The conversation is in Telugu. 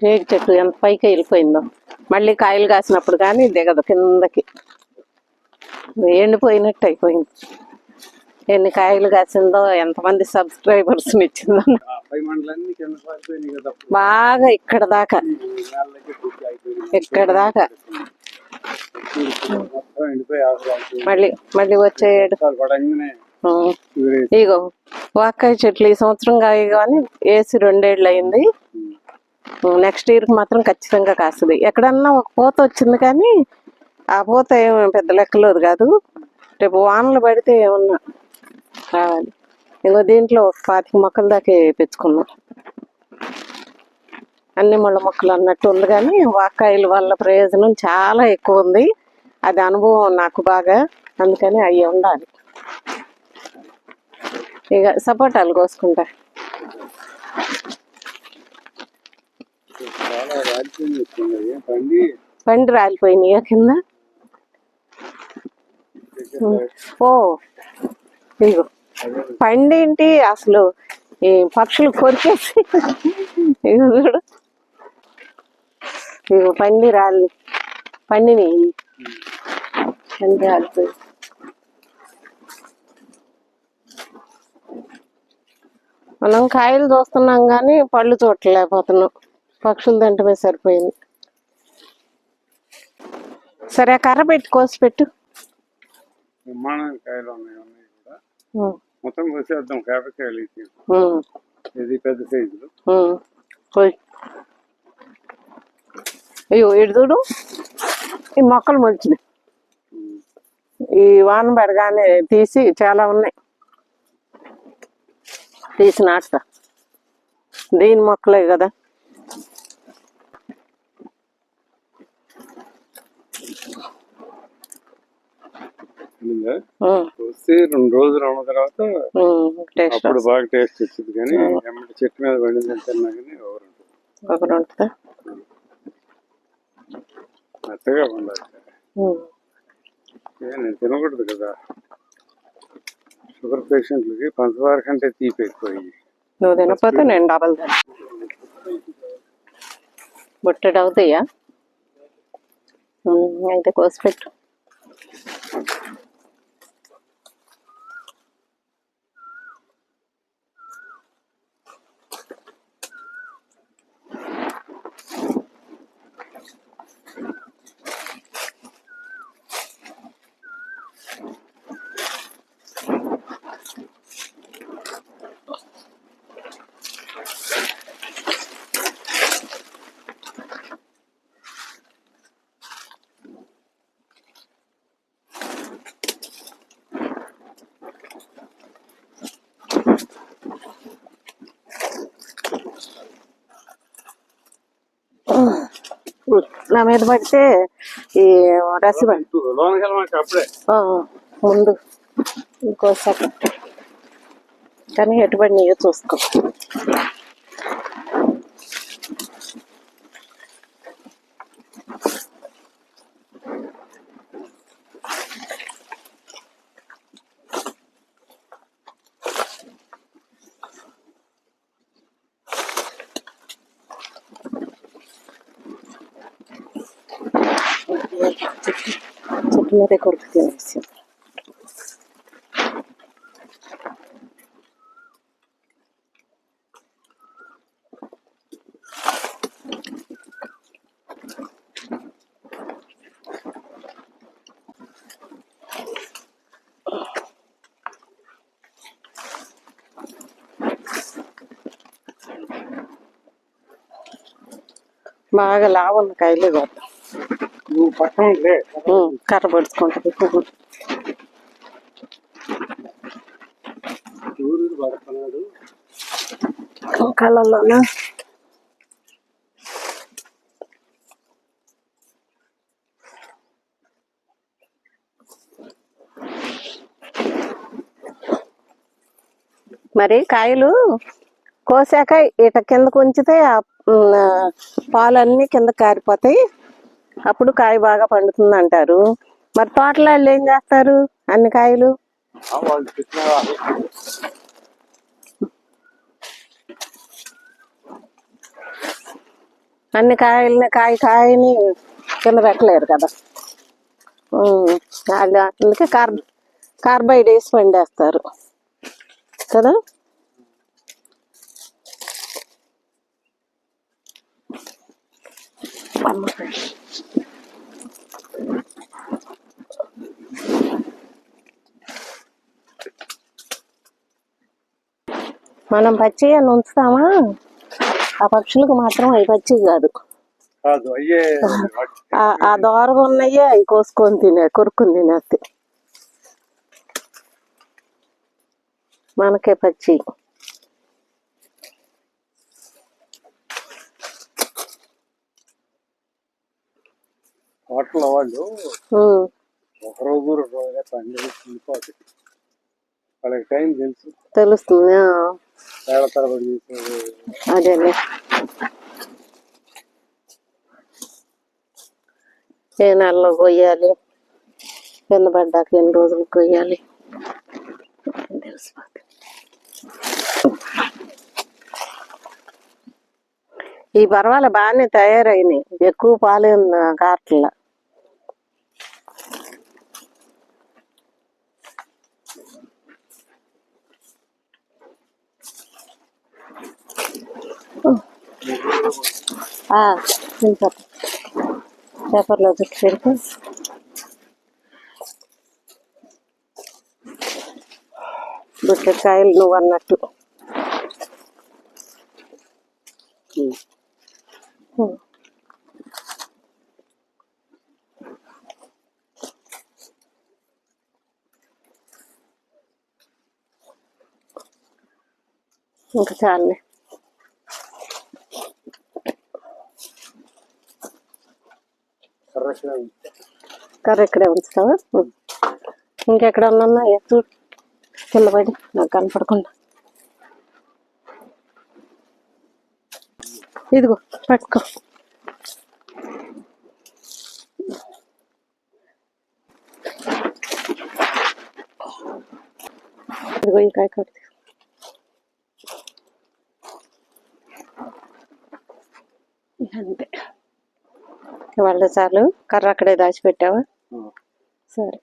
రేగి చెట్టు ఎంత పైకి వెళ్ళిపోయిందో. మళ్ళీ కాయలు కాసినప్పుడు కానీ దిగదు కిందకి. ఎండిపోయినట్టు అయిపోయింది. ఎన్ని కాయలు కాసిందో ఎంతమంది సబ్స్క్రైబర్స్ ఇచ్చిందో. బాగా ఇక్కడ దాకా. ఇక్కడ దాకా. మళ్ళీ మళ్ళీ వచ్చే ఇగో వాకాయ చెట్లు ఈ సంవత్సరం కాయ కానీ వేసి రెండేళ్ళు అయింది. నెక్స్ట్ ఇయర్కి మాత్రం ఖచ్చితంగా కాస్తుంది. ఎక్కడన్నా ఒక పూత వచ్చింది కానీ ఆ పూత ఏం పెద్ద లెక్కలేదు కాదు. రేపు వానలు పడితే ఏమన్నా రావాలి. ఇంకో దీంట్లో ఒక పాతిక మొక్కల దాకా పెంచుకున్నాం. అన్ని ముళ్ళ మొక్కలు అన్నట్టు ఉంది కానీ వాకాయల వల్ల ప్రయోజనం చాలా ఎక్కువ ఉంది. అది అనుభవం నాకు బాగా. అందుకని అవి ఉండాలి. ఇక సపోటాలు కోసుకుంటా చాలా రాజ్యం వచ్చింది పండి? రాలిపోయినాయి కింద? ఓ ఇగో పండి ఏంటి అసలు ఈ పక్షులు కొరికేసి ఇగో చూడు. ఇగో పండి రాలి పండిని. పండి రాలిపోయి. మనం కాయలు చూస్తున్నాం కానీ పళ్ళు చూడలేకపోతున్నాం పక్షులు తింటమే సరిపోయింది. సరే ఆ కర్ర పెట్టి కోసి పెట్టు. కాయలు. మొత్తం కోసేద్దాం. ఇది పెద్ద సైజులు. అయ్యో చూడు. ఈ మొక్కలు మొలిచినాయి. ఈ వాన పడగానే తీసి చాలా ఉన్నాయి. తీసి నాటుతా. దీని మొక్కలే కదా. వస్తే రెండు రోజులు ఉన్న తర్వాత అప్పుడు బాగా టేస్ట్ వచ్చింది. కానీ ఎమ్మటి చెట్టు మీద పండింది తిన్నా కానీ ఎవరు ఒకటి ఉంటుందా మెత్తగా ఉండాలి. నేను తినకూడదు కదా. షుగర్ పేషెంట్లకి పంచదార కంటే తీపి ఎక్కువ ఇయ్యి. నువ్వు తినకపోతే నేను డబల్ బుట్టెడు అవుతాయా అయితే కోసి నా మీద పడితే ఈ ఆ, ముందు ఇంకోసారి. కానీ ఎటువంటి నీయో చూసుకో. చెట్టు మీదే కొరకు తినేసి బాగా లావున్న కాయలే కొడతాం కర్ర పడుచుకుంటుంది కళ్ళల్లోనా? మరి కాయలు కోసాక ఇట కిందకు ఉంచితే ఆ పాలన్నీ కింద కారిపోతాయి. అప్పుడు కాయ బాగా పండుతుంది అంటారు మరి తోటలో వాళ్ళు ఏం చేస్తారు అన్ని కాయలు? అన్ని కాయలని కాయ కాయని కింద పెట్టలేరు కదా. వాళ్ళు అందుకే కార్ కార్బైడ్ వేసి పండేస్తారు. కదా? మనం పచ్చిగా ఉంచుతామా ఆ పక్షులకు మాత్రం అవి పచ్చి కాదు. ఆ- ఆ దోరగా ఉన్నాయే అవి కోసుకొని తినే కొరుక్కుని తినేస్తే మనకే పచ్చి. వాళ్ళు ఒక రోజు రెండు రోజులే పండి వెళ్ళిపోతాయి వాళ్ళకి టైం తెలుసు. తెలుస్తుంది తరబడి చేసేది అదేలే. ఏ నెలలో కొయ్యాలి కింద పడ్డాక ఎన్ని రోజులు కొయ్యాలి తెలిసిపోతుంది ఈ పర్వాలే బాగానే తయారైనాయి. ఎక్కువ పాలు కాట్ల పేపర్లో చుట్టూ పెడితే. బుట్టకాయలు నువ్వు అన్నట్టు. ఇంకా చాలే. కర్ర ఇక్కడే ఉంచుతావా? ఇంకెక్కడ ఉన్నా చూడు. పిల్లబడి నాకు కనపడకుండా. ఇదిగో పట్టుకో. ఇదిగో ఈ కాయ కట్టి అంతే. ఇవాళ చాలు కర్ర అక్కడే దాచిపెట్టావా? సరే.